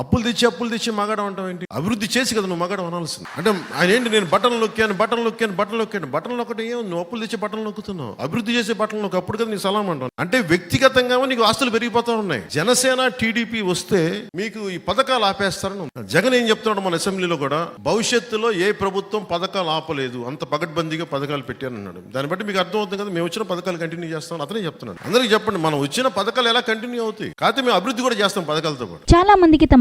అప్పులు తెచ్చి అప్పులు తెచ్చి మగాడం అంటాం ఏంటి? అభివృద్ధి చేసి కదా నువ్వు మగాడం అనాల్సింది. అంటే ఆయన ఏంటి నేను బట్టలు నొక్కాను బట్టలు నొక్కాను బట్టలు నొక్కాను. బట్టలు నొక్కటి ఏం? నువ్వు అప్పులు తెచ్చి బట్టలు నొక్కుతున్నావు. అభివృద్ధి చేసే బట్టలు నొక్క అప్పుడు కదా నీ సలాం అంటాను అంటే వ్యక్తిగతంగా నీకు ఆస్తులు పెరిగిపోతా ఉన్నాయి. జనసేన టీడీపీ వస్తే మీకు ఈ పథకాలు ఆపేస్తారని జగన్ ఏం చెప్తున్నాడు మన అసెంబ్లీలో కూడా? భవిష్యత్తులో ఏ ప్రభుత్వం పథకాలు ఆపలేదు అంత పగడ్బందీగా పథకాలు పెట్టాను అన్నాడు. దాన్ని బట్టి మీకు అర్థం అవుతుంది కదా మేము వచ్చిన పథకాలు కంటిన్యూ చేస్తాం అతనే చెప్తున్నాడు. అందరికీ చెప్పండి మనం వచ్చిన పథకాలు ఎలా కంటిన్యూ అవుతాయి? కాకపోతే మేము అభివృద్ధి కూడా చేస్తాం పథకాలతో కూడా చాలా మందికి తమ